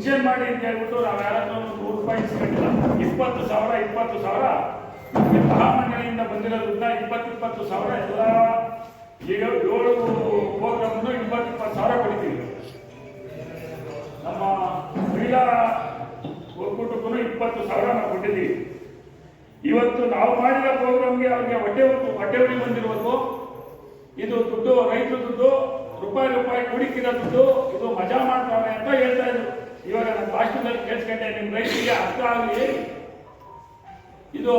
Function ಮಾಡಿ ಅಂತ ಹೇಳ್ಬಿಟ್ಟು ನಾವು ಯಾರನ್ನೂ ನೂರು ರೂಪಾಯಿ ಇಸ್ಕೊಂಡಿಲ್ಲ ಇಪ್ಪತ್ತು ಸಾವಿರ ಇಪ್ಪತ್ತು ಸಾವಿರ. ಮಹಾಮಂಡಳಿಯಿಂದ ಬಂದಿರೋದ್ರಿಂದ ಇಪ್ಪತ್ತು ಇಪ್ಪತ್ತು ಸಾವಿರ ಎಲ್ಲ ಈಗ ಏಳು ಪ್ರೋಗ್ರಾಮ್ನು ಇಪ್ಪತ್ತು ಇಪ್ಪತ್ತು ಸಾವಿರ ಕೊಡ್ತೀವಿ. ನಮ್ಮ ಮಹಿಳಾ ಒಕ್ಕೂಟಕ್ಕೂ ಇಪ್ಪತ್ತು ಸಾವಿರ ನಾವು ಕೊಟ್ಟಿದ್ದೀವಿ. ಇವತ್ತು ನಾವು ಮಾಡಿದ ಪ್ರೋಗ್ರಾಮ್ಗೆ ಅವ್ರಿಗೆ ಹೊಟ್ಟೆ ಹೊಟ್ಟೆ ಹೊಡಿ ಬಂದಿರೋದು ಇದು ದುಡ್ಡು ರೈತ ದುಡ್ಡು, ರೂಪಾಯಿ ರೂಪಾಯಿ ಕುಡಿಕಿರೋ ದುಡ್ಡು, ಇದು ಮಜಾ ಮಾಡ್ತಾರೆ ಅಂತ ಹೇಳ್ತಾ ಇದ್ರು. ಇವಾಗ ನಾನು ಭಾಷಣದಲ್ಲಿ ಕೇಳಿಸ್ಕೊಂಡೆ ನಿಮ್ಮ ರೈತರಿಗೆ ಅರ್ಥ ಆಗಲಿ. ಇದು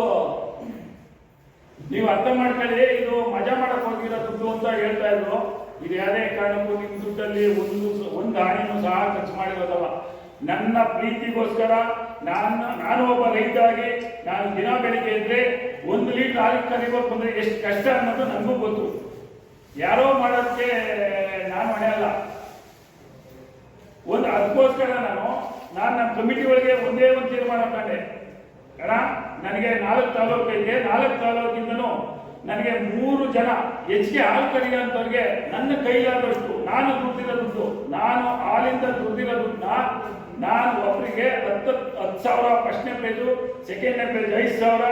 ನೀವು ಅರ್ಥ ಮಾಡ್ಕೊಳ್ಳಿ. ಇದು ಮಜಾ ಮಾಡಕ್ ಹೋಗಿರೋ ದುಡ್ಡು ಅಂತ ಹೇಳ್ತಾ ಇದ್ರು. ಇದು ಯಾವುದೇ ಕಾರಣಕ್ಕೂ ನಿಮ್ಮ ದುಡ್ಡಲ್ಲಿ ಒಂದು ಒಂದು ಹಾನಿನೂ ಸಹ ಖರ್ಚು ಮಾಡಿರೋದಲ್ಲ. ನನ್ನ ಪ್ರೀತಿಗೋಸ್ಕರ ನಾನು ನಾನು ಒಬ್ಬ ರೈತಾಗಿ ನಾನು ದಿನ ಬೆಳಿಗ್ಗೆ ಇದ್ರೆ ಒಂದು ಲೀಟರ್ ಹಾಲು ಕರಿಬೇಕು ಅಂದ್ರೆ ಎಷ್ಟು ಕಷ್ಟ ಅನ್ನೋದು ನನಗೂ ಗೊತ್ತು. ಯಾರೋ ಮಾಡೋದಕ್ಕೆ ನಾನು ಒಂದು ಅದಕ್ಕೋಸ್ಕರ ನಾನು ನಾನು ನನ್ನ ಕಮಿಟಿ ಒಳಗೆ ಒಂದೇ ಒಂದು ತೀರ್ಮಾನ ಕಂಡೆ ಅಣ್ಣ ನನಗೆ ನಾಲ್ಕು ತಾಲೂಕು ಐತೆ. ನಾಲ್ಕು ತಾಲೂಕಿಂದನೂ ನನಗೆ ಮೂರು ಜನ ಹೆಚ್ಚಿಗೆ ಹಾಲು ಅಂತವ್ರಿಗೆ ನನ್ನ ಕೈಯಾದಷ್ಟು ನಾನು ದುಡ್ಡಿರೋ ದುಡ್ಡು, ನಾನು ಹಾಲಿಂದ ದುಡ್ಡಿರೋ ದುಡ್ಡನ್ನ ನಾನು ಒಬ್ಬರಿಗೆ ಹತ್ತು ಹತ್ತು ಸಾವಿರ ಫಸ್ಟ್ನೇ ಪೇಜು ಸೆಕೆಂಡ್ನೇ ಪೇಜ್ ಐದು ಸಾವಿರ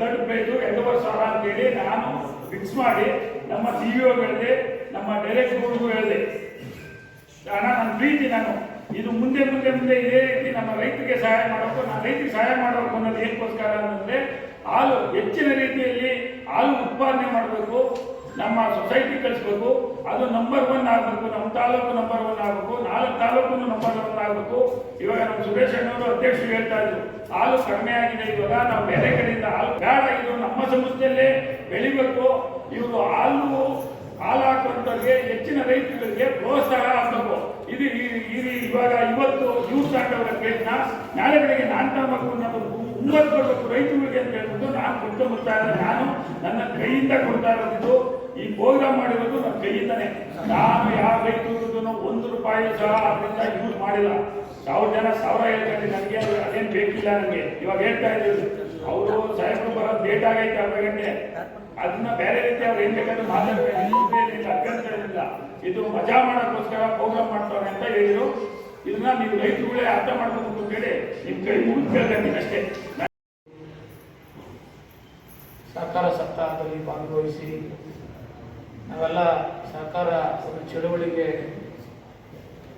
ಥರ್ಡ್ ಪೇಜು ಎರಡೂವರೆ ಸಾವಿರ ಅಂತೇಳಿ ನಾನು ಫಿಕ್ಸ್ ಮಾಡಿ ನಮ್ಮ ಸಿ ಇ ಹೇಳಿದೆ, ನಮ್ಮ ಡೈರೆಕ್ಟರ್ಗಳಿಗೂ ಹೇಳಿದೆ. ಹಣ ನನ್ನ ಪ್ರೀತಿ ನಾನು. ಇದು ಮುಂದೆ ಮುಂದೆ ಮುಂದೆ ಇದೇ ರೀತಿ ನಮ್ಮ ರೈತರಿಗೆ ಸಹಾಯ ಮಾಡಬೇಕು ನಾನು ರೈತರಿಗೆ ಸಹಾಯ ಮಾಡಬೇಕು ಅನ್ನೋದು ಏನಕ್ಕೋಸ್ಕರ ಅಂತಂದರೆ, ಹಾಲು ಹೆಚ್ಚಿನ ರೀತಿಯಲ್ಲಿ ಹಾಲು ಉತ್ಪಾದನೆ ಮಾಡಬೇಕು, ನಮ್ಮ ಸೊಸೈಟಿ ಕಳಿಸ್ಬೇಕು. ಅದು ನಂಬರ್ ಒನ್ ಆಗಬೇಕು, ನಮ್ಮ ತಾಲೂಕು ನಂಬರ್ ಒನ್ ಆಗಬೇಕು, ನಾಲ್ಕು ತಾಲೂಕು ನಂಬರ್ ಒನ್ ಆಗಬೇಕು. ಇವಾಗ ನಮ್ಮ ಸುರೇಶ್ ಅಣ್ಣವರು ಅಧ್ಯಕ್ಷರು ಹೇಳ್ತಾ ಇದ್ರು, ಹಾಲು ಕಡಿಮೆ ಆಗಿದೆ ಇವಾಗ, ನಾವು ಬೇರೆ ಕಡೆಯಿಂದ ಹಾಲು ಬೇಡ, ಇದು ನಮ್ಮ ಸಂಸ್ಥೆಯಲ್ಲೇ ಬೆಳಿಬೇಕು. ಇವರು ಹಾಲು ಹಾಲು ಹಾಕುವಂಥವ್ರಿಗೆ ಹೆಚ್ಚಿನ ರೈತರಿಗೆ ಪ್ರೋತ್ಸಾಹ ಇದು ಈ ಇವಾಗ ಇವತ್ತು ಯೂಸ್ ತಗೊಂಡವರ ಕೇಳಿದ ನಾಳೆ ಬೆಳಿಗ್ಗೆ ನಾನು ತಗೋಬೇಕು ಅನ್ನೋದು ಉಮ್ಮತ್ ಕೊಡಬೇಕು ರೈತರಿಗೆ ಅಂತ ಹೇಳ್ಬಿಟ್ಟು ನಾನು ಕೊಟ್ಟು ಬರ್ತಾ ನಾನು ನನ್ನ ಕೈಯಿಂದ ಕೊಡ್ತಾ ಇರೋದು ಈ ಪ್ರೋಗ್ರಾಮ್ ಮಾಡಿರೋದು ನನ್ನ ಕೈಯಿಂದನೇ. ನಾನು ಯಾವ ರೈತರಿಗೂ ಒಂದು ರೂಪಾಯಿ ಸಹ ಅದರಿಂದ ಯೂಸ್ ಮಾಡಿಲ್ಲ. ಸಾವಿರ ಜನ ಸಾವಿರ ಹೇಳ್ತಾರೆ ನನಗೆ ಅದೇನು ಬೇಕಿಲ್ಲ ನನಗೆ. ಇವಾಗ ಹೇಳ್ತಾ ಇದ್ದೀವಿ. ಅವರು ಸಾಯಂಕಾಲ ಬರೋದು ಲೇಟ್ ಆಗೈತೆ ಅರ್ಧ ಗಂಟೆ ಅದನ್ನ ಬೇರೆ ರೀತಿ ಅವ್ರು ಏನ್ ಬೇಕಾದ್ರೂ ಮಾತಾಡಬೇಕು ಅಭ್ಯಂತರ ಇಲ್ಲ ಇದು ಮಜಾ ಮಾಡೋಕ್ಕೋಸ್ಕರ ಪ್ರೋಗ್ರಾಮ್ ಮಾಡ್ತಾರೆ ಅಂತ ಹೇಳಿದ್ರು. ಇದನ್ನ ನೀವು ರೈತರುಗಳೇ ಅರ್ಥ ಮಾಡ್ಬೇಕು ಅಂತ ಹೇಳಿ ನಿಮ್ ಕೈ ಮುಗಿದು ಕೇಳ್ತೀನಿ ಅಷ್ಟೇ. ಸರ್ಕಾರ ಸಪ್ತಾಹದಲ್ಲಿ ಭಾಗವಹಿಸಿ, ನಾವೆಲ್ಲ ಸರ್ಕಾರ ಒಂದು ಚಳವಳಿಗೆ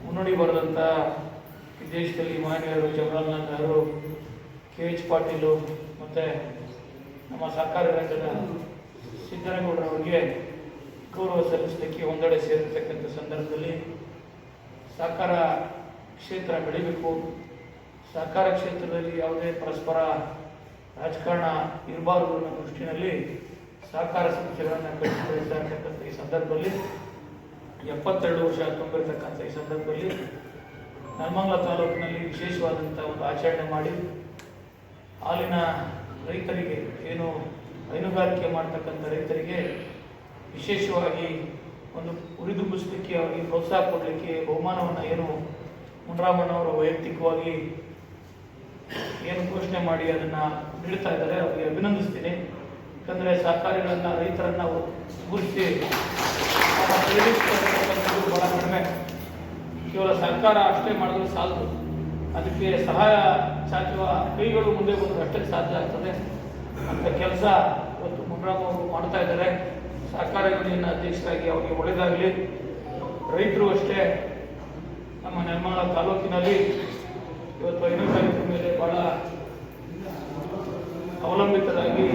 ಮುನ್ನುಡಿ ಬರೆದಂಥ ದೇಶದಲ್ಲಿ ಮಾನ್ಯರು ಜವಾಹರ್ಲಾಲ್ ನೆಹರು ಕೆ ಎಚ್ ಪಾಟೀಲು ಮತ್ತು ನಮ್ಮ ಸಹಕಾರ ರಂಗದ ಸಿದ್ದರಾಮಯ್ಯನವರಿಗೆ ಗೌರವ ಸಲ್ಲಿಸಲಿಕ್ಕೆ ಒಂದೆಡೆ ಸೇರಿರ್ತಕ್ಕಂಥ ಸಂದರ್ಭದಲ್ಲಿ ಸಹಕಾರ ಕ್ಷೇತ್ರ ಬೆಳಿಬೇಕು. ಸಹಕಾರ ಕ್ಷೇತ್ರದಲ್ಲಿ ಯಾವುದೇ ಪರಸ್ಪರ ರಾಜಕಾರಣ ಇರಬಾರದು ಅನ್ನೋ ದೃಷ್ಟಿನಲ್ಲಿ ಸಹಕಾರ ಸಂಸ್ಥೆಗಳನ್ನು ಕಟ್ಟಿಕೊಳ್ತಾ ಈ ಸಂದರ್ಭದಲ್ಲಿ, ಎಪ್ಪತ್ತೆರಡು ವರ್ಷ ತುಂಬಿರ್ತಕ್ಕಂಥ ಈ ಸಂದರ್ಭದಲ್ಲಿ ನೆಲಮಂಗಲ ತಾಲೂಕಿನಲ್ಲಿ ವಿಶೇಷವಾದಂಥ ಒಂದು ಆಚರಣೆ ಮಾಡಿ ಅಲ್ಲಿನ ರೈತರಿಗೆ ಏನು ಹೈನುಗಾರಿಕೆ ಮಾಡ್ತಕ್ಕಂಥ ರೈತರಿಗೆ ವಿಶೇಷವಾಗಿ ಒಂದು ಉರಿದುಂಬಿಸಲಿಕ್ಕೆ ಅವರಿಗೆ ಪ್ರೋತ್ಸಾಹ ಕೊಡಲಿಕ್ಕೆ ಬಹುಮಾನವನ್ನು ಏನು ಮುನರಾಮಣ್ಣವರು ವೈಯಕ್ತಿಕವಾಗಿ ಏನು ಘೋಷಣೆ ಮಾಡಿ ಅದನ್ನು ನೀಡ್ತಾ ಇದ್ದಾರೆ, ಅವರಿಗೆ ಅಭಿನಂದಿಸ್ತೀನಿ. ಯಾಕಂದರೆ ಸಹಕಾರಿಗಳನ್ನು ರೈತರನ್ನು ಗುರುತಿಸಿ ಬಹಳ ಕಡಿಮೆ. ಕೇವಲ ಸರ್ಕಾರ ಅಷ್ಟೇ ಮಾಡಿದ್ರೆ ಸಾಲದು. ಅದಕ್ಕೆ ಸಹಾಯ ಚಾಚುವ ಕೈಗಳು ಮುಂದೆ ಬಂದರೆ ಅಷ್ಟೇ ಸಾಧ್ಯ ಆಗ್ತದೆ ಅಂತ ಕೆಲಸ ಇವತ್ತು ಮುನ್ರಾಮ್ ಮಾಡ್ತಾ ಇದ್ದಾರೆ. ಸರ್ಕಾರ ಯೂನಿಯನ್ ಅಧ್ಯಕ್ಷರಾಗಿ ಅವರಿಗೆ ಒಳ್ಳೆಯದಾಗಲಿ ರೈತರು ಅಷ್ಟೇ ನಮ್ಮ ನಿರ್ಮಾಣ ತಾಲೂಕಿನಲ್ಲಿ ಇವತ್ತು ಹೈನುಗಾರಿಕೆ ಮೇಲೆ ಬಹಳ ಅವಲಂಬಿತರಾಗಿ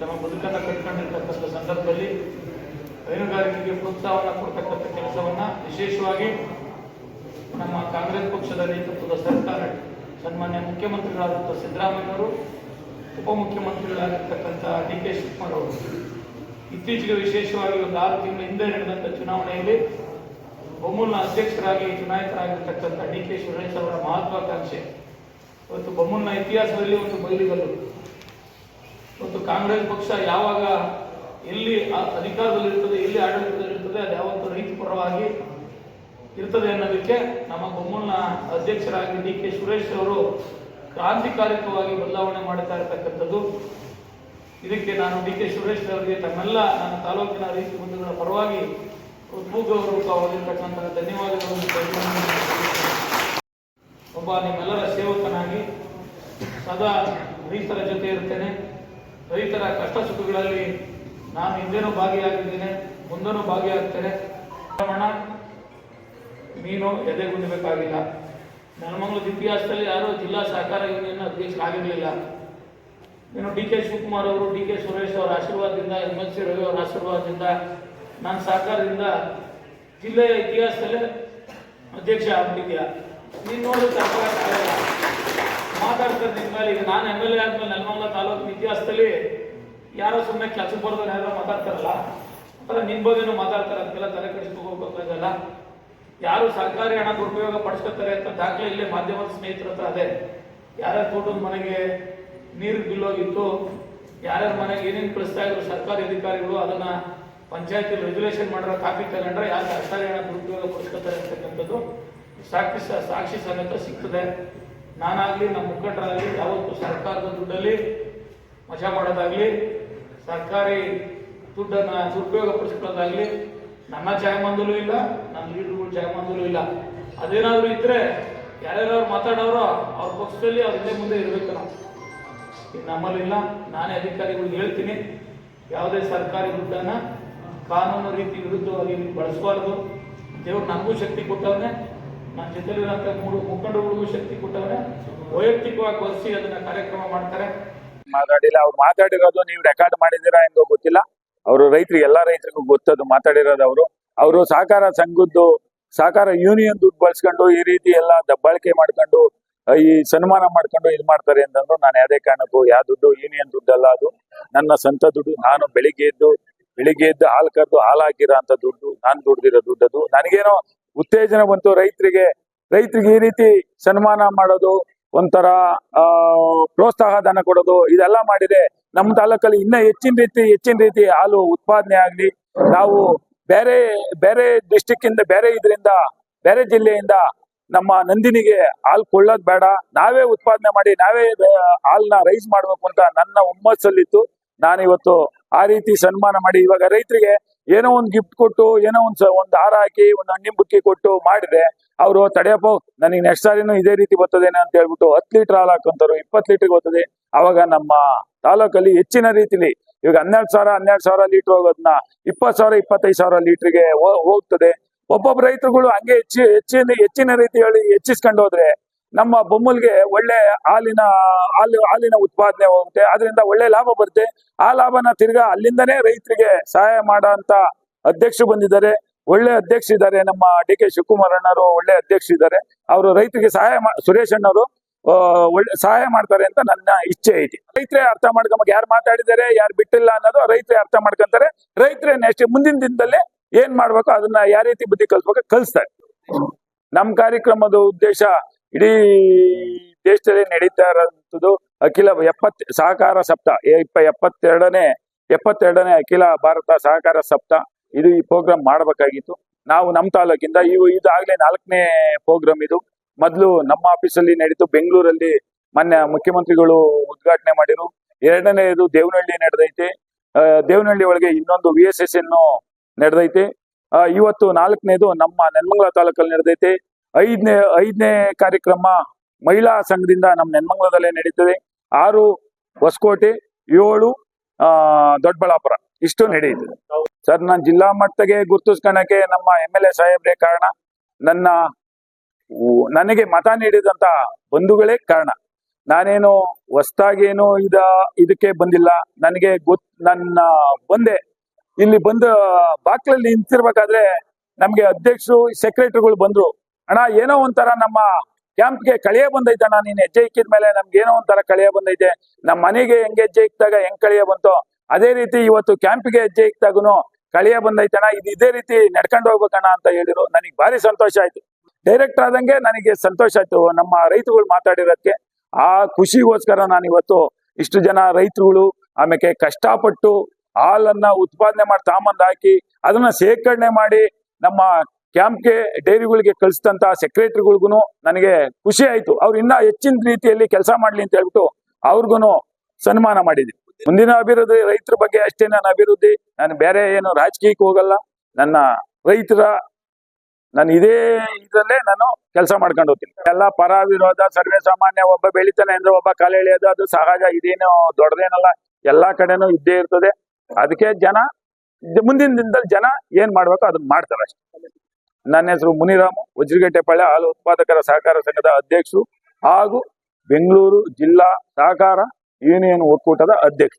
ತಮ್ಮ ಬದುಕನ್ನು ಕಟ್ಕೊಂಡಿರ್ತಕ್ಕಂಥ ಸಂದರ್ಭದಲ್ಲಿ ಹೈನುಗಾರಿಕೆಗೆ ಪ್ರೋತ್ಸಾಹವನ್ನು ಕೊಡ್ತಕ್ಕಂಥ ಕೆಲಸವನ್ನು ವಿಶೇಷವಾಗಿ ನಮ್ಮ ಕಾಂಗ್ರೆಸ್ ಪಕ್ಷದ ನೇತೃತ್ವದ ಸರ್ಕಾರ, ಸನ್ಮಾನ್ಯ ಮುಖ್ಯಮಂತ್ರಿಗಳಾದಂಥ ಸಿದ್ದರಾಮಯ್ಯವರು ಉಪಮುಖ್ಯಮಂತ್ರಿಗಳಾಗಿರ್ತಕ್ಕಂಥ ಡಿ ಕೆ ಶಿವಕುಮಾರ್ ಅವರು. ಇತ್ತೀಚೆಗೆ ವಿಶೇಷವಾಗಿ ಒಂದು ಆರು ತಿಂಗಳ ಹಿಂದೆ ನಡೆದಂಥ ಚುನಾವಣೆಯಲ್ಲಿ ಬೊಮ್ಮೂಲ್ನ ಅಧ್ಯಕ್ಷರಾಗಿ ಚುನಾಯಿತರಾಗಿರ್ತಕ್ಕಂಥ ಡಿ ಕೆ ಸುರೇಶ್ ಅವರ ಮಹತ್ವಾಕಾಂಕ್ಷೆ. ಇವತ್ತು ಬೊಮ್ಮೂಲ್ನ ಇತಿಹಾಸದಲ್ಲಿ ಒಂದು ಬಯಲಿಗಲ್ಲು ಇವತ್ತು ಕಾಂಗ್ರೆಸ್ ಪಕ್ಷ ಯಾವಾಗ ಎಲ್ಲಿ ಅಧಿಕಾರದಲ್ಲಿರ್ತದೆ, ಎಲ್ಲಿ ಆಡಳಿತದಲ್ಲಿರ್ತದೆ, ಅದು ಯಾವತ್ತು ರೈತ ಪರವಾಗಿ ಇರ್ತದೆ ಅನ್ನೋದಕ್ಕೆ ನಮ್ಮ ಬೊಮ್ಮನ ಅಧ್ಯಕ್ಷರಾಗಿ ಡಿ ಕೆ ಸುರೇಶ್ ಅವರು ಕ್ರಾಂತಿಕಾರಿಕವಾಗಿ ಬದಲಾವಣೆ ಮಾಡ್ತಾ ಇರತಕ್ಕಂಥದ್ದು. ಇದಕ್ಕೆ ನಾನು ಡಿ ಕೆ ಸುರೇಶ್ ಅವರಿಗೆ ತಮ್ಮೆಲ್ಲ ನನ್ನ ತಾಲೂಕಿನ ರೀತಿ ಬಂಧುಗಳ ಪರವಾಗಿ ಪೂಗೌರವವಾಗಿರ್ತಕ್ಕಂಥ ಧನ್ಯವಾದಗಳನ್ನು ಒಬ್ಬ ನಿಮ್ಮೆಲ್ಲರ ಸೇವಕನಾಗಿ ಸದಾ ರೈತರ ಜೊತೆ ಇರ್ತೇನೆ. ರೈತರ ಕಷ್ಟ ಸುಖಗಳಲ್ಲಿ ನಾನು ಹಿಂದೇನೂ ಭಾಗಿಯಾಗಿದ್ದೇನೆ, ಮುಂದೆನೂ ಭಾಗಿಯಾಗ್ತೇನೆ. ಎದೆ ಎದೆಗುಂದಬೇಕಾಗಿಲ್ಲ ನೆಲಮಂಗಲದ ಇತಿಹಾಸದಲ್ಲಿ ಯಾರೂ ಜಿಲ್ಲಾ ಸಹಕಾರ ಯೂನಿಯನ್ ಅಧ್ಯಕ್ಷರಾಗಿರಲಿಲ್ಲ ಇನ್ನು ಡಿ ಕೆ ಶಿವಕುಮಾರ್ ಅವರು, ಡಿ ಕೆ ಸುರೇಶ್ ಅವರ ಆಶೀರ್ವಾದದಿಂದ, ಎಂ ಎಲ್ ಸಿ ರವಿ ಅವರ ಆಶೀರ್ವಾದದಿಂದ ನನ್ನ ಸಹಕಾರದಿಂದ ಜಿಲ್ಲೆಯ ಇತಿಹಾಸದಲ್ಲೇ ಅಧ್ಯಕ್ಷ ಆಗ್ಬಿಟ್ಟಿದ್ಯಾ? ನೀನು ನೋಡಿದ್ರೆ ಸರ್ಕಾರ ಮಾತಾಡ್ತಾರೆ ನಿಮ್ಮ ಮೇಲೆ. ಈಗ ನಾನು ಎಂ ಎಲ್ ಎ ಆದ್ಮೇಲೆ ನೆಲಮಂಗಲ ತಾಲೂಕಿನ ಇತಿಹಾಸದಲ್ಲಿ ಯಾರೋ ಸುಮ್ಮನೆ ಕೆಲಸ ಬರೋದ್ರೆ ಯಾರೋ ಮಾತಾಡ್ತಾರಲ್ಲ? ಅಥವಾ ನಿಮ್ಮ ಬಗ್ಗೆನೂ ಮಾತಾಡ್ತಾರೆ. ಅದಕ್ಕೆಲ್ಲ ತಲೆ ಕೆಡಿಸ್ಕೋಬೇಕಾಗಲ್ಲ ಯಾರು ಸರ್ಕಾರಿ ಹಣ ದುರುಪಯೋಗ ಪಡಿಸ್ಕೊತಾರೆ ಅಂತ ದಾಖಲೆ ಇಲ್ಲೇ ಮಾಧ್ಯಮದ ಸ್ನೇಹಿತರ ಹತ್ರ ಅದೇ. ಯಾರ್ಯಾರ ತೋಟದ ಮನೆಗೆ ನೀರು ಬಿಲ್ಲೋಗಿತ್ತು ಯಾರ್ಯಾರ ಮನೆಗೆ ಏನೇನು ಕಳಿಸ್ತಾ ಇದ್ರು ಸರ್ಕಾರಿ ಅಧಿಕಾರಿಗಳು ಅದನ್ನ ಪಂಚಾಯತಿ ರೆಗ್ಯುಲೇಷನ್ ಮಾಡಿರೋ ಕಾಪಿ ತಗೊಂಡ್ರೆ ಯಾರು ಸರ್ಕಾರಿ ಹಣ ದುರುಪಯೋಗ ಪಡಿಸ್ಕೊತಾರೆ ಅಂತಕ್ಕಂಥದ್ದು ಸಾಕ್ಷಿ ಸಾಕ್ಷಿ ಸಮೇತ ಸಿಗ್ತದೆ. ನಾನಾಗ್ಲಿ ನಮ್ಮ ಮುಖಂಡರಾಗಲಿ, ಯಾವತ್ತೂ ಸರ್ಕಾರದ ದುಡ್ಡಲ್ಲಿ ಮಜಾ ಮಾಡೋದಾಗ್ಲಿ, ಸರ್ಕಾರಿ ದುಡ್ಡನ್ನ ದುರುಪಯೋಗ ಪಡಿಸ್ಕೊಳ್ಳೋದಾಗ್ಲಿ ನನ್ನ ಜಾಯಮಾನದಲ್ಲೂ ಇಲ್ಲ, ನನ್ನ ಲೀಡರ್ಗಳು ಜಾಯಮಾನದಲ್ಲೂ ಇಲ್ಲ. ಅದೇನಾದರೂ ಇದ್ರೆ ಯಾರ್ಯಾರು ಮಾತಾಡೋರೋ ಅವ್ರ ಪಕ್ಷದಲ್ಲಿ ಅವ್ರ ಹಿಂದೆ ಮುಂದೆ ಇರಬೇಕು ನಾವು. ನಮ್ಮಲ್ಲಿ ನಮ್ಮಲ್ಲಿಲ್ಲ ನಾನೇ ಅಧಿಕಾರಿಗಳಿಗೆ ಹೇಳ್ತೀನಿ, ಯಾವುದೇ ಸರ್ಕಾರಿ ದುಡ್ಡನ್ನ ಕಾನೂನು ರೀತಿ ವಿರುದ್ಧವಾಗಿ ಬಳಸಬಾರ್ದು. ದೇವ್ರು ನನಗೂ ಶಕ್ತಿ ಕೊಟ್ಟವನೇ ನನ್ನ ಜೊತೆಲಿರೋಂಥ ಮೂರು ಮುಖಂಡಗಳಿಗೂ ಶಕ್ತಿ ಕೊಟ್ಟವನೇ. ವೈಯಕ್ತಿಕವಾಗಿ ಬಳಸಿ ಅದನ್ನ ಕಾರ್ಯಕ್ರಮ ಮಾಡ್ತಾರೆ. ಮಾತಾಡಿಲ್ಲ, ಅವ್ರು ಮಾತಾಡಿರೋದು ನೀವು ರೆಕಾರ್ಡ್ ಮಾಡಿದ್ದೀರಾ ಹೆಂಗೋ ಗೊತ್ತಿಲ್ಲ. ಅವರು ರೈತರಿಗೆ, ಎಲ್ಲಾ ರೈತರಿಗೂ ಗೊತ್ತದು, ಮಾತಾಡಿರೋದು ಅವರು. ಅವರು ಸಹಕಾರ ಸಂಘದ್ದು, ಸಹಕಾರ ಯೂನಿಯನ್ ದುಡ್ಡು ಬಳಸ್ಕೊಂಡು ಈ ರೀತಿ ಎಲ್ಲ ದಬ್ಬಾಳಿಕೆ ಮಾಡ್ಕೊಂಡು ಈ ಸನ್ಮಾನ ಮಾಡ್ಕೊಂಡು ಇದು ಮಾಡ್ತಾರೆ ಅಂತಂದ್ರು ನಾನು ಯಾವುದೇ ಕಾರಣಕ್ಕೂ ಯಾವ ದುಡ್ಡು ಯೂನಿಯನ್ ದುಡ್ಡಲ್ಲ ಅದು. ನನ್ನ ಸ್ವಂತ ದುಡ್ಡು, ನಾನು ಬೆಳಿಗ್ಗೆ ಎದ್ದು ಬೆಳಿಗ್ಗೆ ಎದ್ದು ಹಾಲು ಕರೆದು ಹಾಲು ಹಾಕಿರೋ ಅಂತ ದುಡ್ಡು, ನಾನು ದುಡ್ದಿರೋ ದುಡ್ಡದು. ನನಗೇನೋ ಉತ್ತೇಜನ ಬಂತು ರೈತರಿಗೆ. ರೈತರಿಗೆ ಈ ರೀತಿ ಸನ್ಮಾನ ಮಾಡೋದು, ಒಂಥರ ಪ್ರೋತ್ಸಾಹ ಧನ ಕೊಡೋದು, ಇದೆಲ್ಲ ಮಾಡಿದ್ರೆ ನಮ್ಮ ತಾಲೂಕಲ್ಲಿ ಇನ್ನ ಹೆಚ್ಚಿನ ರೀತಿ ಹೆಚ್ಚಿನ ರೀತಿ ಹಾಲು ಉತ್ಪಾದನೆ ಆಗ್ಲಿ, ನಾವು ಬೇರೆ ಬೇರೆ ಡಿಸ್ಟಿಕ್ ಇಂದ, ಬೇರೆ ಇದರಿಂದ, ಬೇರೆ ಜಿಲ್ಲೆಯಿಂದ ನಮ್ಮ ನಂದಿನಿಗೆ ಹಾಲು ಕೊಳ್ಳೋದ್ ಬೇಡ. ನಾವೇ ಉತ್ಪಾದನೆ ಮಾಡಿ, ನಾವೇ ಹಾಲ್ನ ರೈಸ್ ಮಾಡ್ಬೇಕು ಅಂತ ನನ್ನ ಹುಮ್ಮಸ್ಸಲ್ಲಿತ್ತು. ನಾನಿವತ್ತು ಆ ರೀತಿ ಸನ್ಮಾನ ಮಾಡಿ, ಇವಾಗ ರೈತರಿಗೆ ಏನೋ ಒಂದು ಗಿಫ್ಟ್ ಕೊಟ್ಟು, ಏನೋ ಒಂದು ಒಂದು ಒಂದ್ ಹಾರ ಹಾಕಿ, ಒಂದು ಹಣ್ಣಿನ ಬುಕ್ಕಿ ಕೊಟ್ಟು ಮಾಡಿದ್ರೆ, ಅವರು ತಡೆಯಪ್ಪ, ನನಗೆ ನೆಕ್ಸ್ಟ್ ಸಾರಿನೂ ಇದೇ ರೀತಿ ಬರ್ತದೇನೆ ಅಂತ ಹೇಳ್ಬಿಟ್ಟು ಹತ್ತು ಲೀಟರ್ ಹಾಲು ಹಾಕೊಂತಾರು ಇಪ್ಪತ್ತು ಲೀಟರ್ ಬರ್ತದೆ. ಅವಾಗ ನಮ್ಮ ತಾಲೂಕಲ್ಲಿ ಹೆಚ್ಚಿನ ರೀತಿಲಿ. ಇವಾಗ ಹನ್ನೆರಡು ಸಾವಿರ ಹನ್ನೆರಡು ಸಾವಿರ ಲೀಟರ್ ಹೋಗೋದನ್ನ ಇಪ್ಪತ್ತು ಸಾವಿರ, ಇಪ್ಪತ್ತೈದು ಸಾವಿರ ಲೀಟರ್ಗೆ ಹೋಗ್ತದೆ. ಒಬ್ಬೊಬ್ಬ ರೈತರುಗಳು ಹಂಗೆ ಹೆಚ್ಚಿ, ಹೆಚ್ಚಿನ ಹೆಚ್ಚಿನ ರೀತಿಯಲ್ಲಿ ಹೆಚ್ಚಿಸ್ಕೊಂಡು ಹೋದ್ರೆ ನಮ್ಮ ಬೊಮ್ಮಲ್ಗೆ ಒಳ್ಳೆ ಹಾಲಿನ, ಹಾಲು, ಹಾಲಿನ ಉತ್ಪಾದನೆ ಹೋಗುತ್ತೆ. ಅದರಿಂದ ಒಳ್ಳೆ ಲಾಭ ಬರುತ್ತೆ. ಆ ಲಾಭನ ತಿರ್ಗಾ ಅಲ್ಲಿಂದನೇ ರೈತರಿಗೆ ಸಹಾಯ ಮಾಡೋ ಅಂತ ಅಧ್ಯಕ್ಷರು ಬಂದಿದ್ದಾರೆ. ಒಳ್ಳೆ ಅಧ್ಯಕ್ಷ ಇದ್ದಾರೆ ನಮ್ಮ ಡಿ ಕೆ ಶಿವಕುಮಾರ್ ಅಣ್ಣರು, ಒಳ್ಳೆ ಅಧ್ಯಕ್ಷ ಇದ್ದಾರೆ ಅವರು ರೈತರಿಗೆ ಸಹಾಯ ಸುರೇಶ್ ಅಣ್ಣವರು ಒಳ್ಳೆ ಸಹಾಯ ಮಾಡ್ತಾರೆ ಅಂತ ನನ್ನ ಇಚ್ಛೆ ಐತಿ. ರೈತರೇ ಅರ್ಥ ಮಾಡ್ಕೊಂಬ ಯಾರು ಮಾತಾಡಿದ್ದಾರೆ ಯಾರು ಬಿಟ್ಟಿಲ್ಲ ಅನ್ನೋದು ರೈತರೇ ಅರ್ಥ ಮಾಡ್ಕೊಂತಾರೆ. ರೈತರೇ ನೆಕ್ಸ್ಟ್ ಮುಂದಿನ ದಿನದಲ್ಲಿ ಏನ್ ಮಾಡ್ಬೇಕು ಅದನ್ನ ಯಾವ ರೀತಿ ಬುದ್ಧಿ ಕಲ್ಸ್ಬೇಕು ಕಲಿಸ್ತಾರೆ. ನಮ್ಮ ಕಾರ್ಯಕ್ರಮದ ಉದ್ದೇಶ ಇಡೀ ದೇಶದಲ್ಲಿ ನಡೀತಾ ಇರೋಂಥದ್ದು ಅಖಿಲ ಎಪ್ಪತ್ ಸಹಕಾರ ಸಪ್ತಾಹ ಇಪ್ಪ ಎಪ್ಪತ್ತೆರಡನೇ ಎಪ್ಪತ್ತೆರಡನೇ ಅಖಿಲ ಭಾರತ ಸಹಕಾರ ಸಪ್ತಾಹ ಇದು ಈ ಪ್ರೋಗ್ರಾಮ್ ಮಾಡಬೇಕಾಗಿತ್ತು. ನಾವು ನಮ್ಮ ತಾಲೂಕಿಂದ ಇವು ಇದಾಗಲೇ ನಾಲ್ಕನೇ ಪ್ರೋಗ್ರಾಮ್ ಇದು. ಮೊದಲು ನಮ್ಮ ಆಫೀಸಲ್ಲಿ ನಡೀತು. ಬೆಂಗಳೂರಲ್ಲಿ ಮೊನ್ನೆ ಮುಖ್ಯಮಂತ್ರಿಗಳು ಉದ್ಘಾಟನೆ ಮಾಡಿರು ಎರಡನೇದು ದೇವನಹಳ್ಳಿ ನಡೆದೈತೆ. ದೇವನಹಳ್ಳಿ ಒಳಗೆ ಇನ್ನೊಂದು ವಿ ಎಸ್ ಎಸ್ ಎನ್ನು ನಡೆದೈತೆ. ಇವತ್ತು ನಾಲ್ಕನೇದು ನಮ್ಮ ನೆನ್ಮಂಗ್ಲ ತಾಲೂಕಲ್ಲಿ ನಡೆದೈತೆ. ಐದನೇ ಐದನೇ ಕಾರ್ಯಕ್ರಮ ಮಹಿಳಾ ಸಂಘದಿಂದ ನಮ್ಮ ನೆನ್ಮಂಗ್ಲದಲ್ಲೇ ನಡೀತದೆ. ಆರು ಹೊಸಕೋಟೆ, ಏಳು ದೊಡ್ಡಬಳ್ಳಾಪುರ. ಇಷ್ಟು ನಡೆಯುತ್ತದೆ ಸರ್, ನಾನು ಜಿಲ್ಲಾ ಮಟ್ಟಕ್ಕೆ ಗುರ್ತಿಸ್ಕೊಳಕ್ಕೆ ನಮ್ಮ ಎಂ ಎಲ್ ಎ ಸಾಹೇಬ್ರೇ ಕಾರಣ. ನನ್ನ ನನಗೆ ಮತ ನೀಡಿದಂತ ಬಂಧುಗಳೇ ಕಾರಣ. ನಾನೇನು ಹೊಸ್ತಾಗೇನು ಇದ, ಇದಕ್ಕೆ ಬಂದಿಲ್ಲ. ನನಗೆ ಗೊತ್, ನನ್ನ ಬಂದೆ, ಇಲ್ಲಿ ಬಂದ ಬಾಕ್ಲಲ್ಲಿ ನಿಂತಿರ್ಬೇಕಾದ್ರೆ ನಮ್ಗೆ ಅಧ್ಯಕ್ಷರು, ಸೆಕ್ರೆಟರಿಗಳು ಬಂದ್ರು. ಅಣ್ಣ, ಏನೋ ಒಂಥರ ನಮ್ಮ ಕ್ಯಾಂಪ್ಗೆ ಕಳೆಯ ಬಂದೈತೆ ಅಣ್ಣ, ನೀನ್ ಹೆಜ್ಜೆ ಇಕ್ಕಿದ ಮೇಲೆ ನಮ್ಗೆ ಏನೋ ಒಂಥರ ಕಳೆಯ ಬಂದೈತೆ. ನಮ್ಮ ಮನೆಗೆ ಹೆಂಗ್ ಹೆಜ್ಜೆ ಇಕ್ಕಿದಾಗ ಹೆಂಗ್ ಕಳೆಯ ಬಂತು, ಅದೇ ರೀತಿ ಇವತ್ತು ಕ್ಯಾಂಪ್ಗೆ ಹೆಜ್ಜೆ ಇಕ್ತಾಗುನು ಕಳೆಯ ಬಂದೈತಣ್ಣ ಇದು ಇದೇ ರೀತಿ ನಡ್ಕೊಂಡು ಹೋಗ್ಬೇಕಣ್ಣ ಅಂತ ಹೇಳಿದ್ರು. ನನಗೆ ಭಾರಿ ಸಂತೋಷ ಆಯ್ತು. ಡೈರೆಕ್ಟ್ ಆದಂಗೆ ನನಗೆ ಸಂತೋಷ ಆಯ್ತು. ನಮ್ಮ ರೈತರುಗಳು ಮಾತಾಡಿರೋದಕ್ಕೆ ಆ ಖುಷಿಗೋಸ್ಕರ ನಾನು ಇವತ್ತು ಇಷ್ಟು ಜನ ರೈತರುಗಳು ಆಮೇಲೆ ಕಷ್ಟಪಟ್ಟು ಹಾಲನ್ನ ಉತ್ಪಾದನೆ ಮಾಡಿ ತಾಮಂದ್ ಹಾಕಿ ಅದನ್ನ ಶೇಖರಣೆ ಮಾಡಿ ನಮ್ಮ ಕ್ಯಾಂಪ್ಗೆ ಡೈರಿಗಳಿಗೆ ಕಳಿಸಿದಂತ ಸೆಕ್ರೆಟರಿಗಳಿಗೂ ನನಗೆ ಖುಷಿ ಆಯ್ತು. ಅವ್ರು ಇನ್ನ ಹೆಚ್ಚಿನ ರೀತಿಯಲ್ಲಿ ಕೆಲಸ ಮಾಡ್ಲಿ ಅಂತ ಹೇಳ್ಬಿಟ್ಟು ಅವ್ರಿಗೂ ಸನ್ಮಾನ ಮಾಡಿದ್ವಿ. ಮುಂದಿನ ಅಭಿವೃದ್ಧಿ ರೈತರ ಬಗ್ಗೆ ಅಷ್ಟೇ ನನ್ನ ಅಭಿವೃದ್ಧಿ. ನಾನು ಬೇರೆ ಏನು ರಾಜಕೀಯಕ್ಕೆ ಹೋಗಲ್ಲ. ನನ್ನ ರೈತರ ನಾನು ಇದೇ ಇದರಲ್ಲೇ ನಾನು ಕೆಲಸ ಮಾಡ್ಕೊಂಡು ಹೋಗ್ತೀನಿ. ಎಲ್ಲ ಪರ ವಿರೋಧ ಸರ್ವೇ ಸಾಮಾನ್ಯ, ಒಬ್ಬ ಬೆಳಿತಾನೆ ಅಂದ್ರೆ ಒಬ್ಬ ಕಾಲು ಎಳೆಯೋದು, ಅದು ಸಹಜ, ಇದೇನು ದೊಡ್ಡದೇನಲ್ಲ. ಎಲ್ಲಾ ಕಡೆನೂ ಇದ್ದೇ ಇರ್ತದೆ. ಅದಕ್ಕೆ ಜನ ಮುಂದಿನ ದಿನದಲ್ಲಿ ಜನ ಏನ್ ಮಾಡ್ಬೇಕು ಅದನ್ನ ಮಾಡ್ತಾರೆ ನನ್ನ ಹೆಸರು ಮುನಿರಾಮು ವಜ್ರಗಟ್ಟೆಪಾಳ್ಯ ಹಾಲು ಉತ್ಪಾದಕರ ಸಹಕಾರ ಸಂಘದ ಅಧ್ಯಕ್ಷರು ಹಾಗೂ ಬೆಂಗಳೂರು ಜಿಲ್ಲಾ ಸಹಕಾರ ಯೂನಿಯನ್ ಒಕ್ಕೂಟದ ಅಧ್ಯಕ್ಷ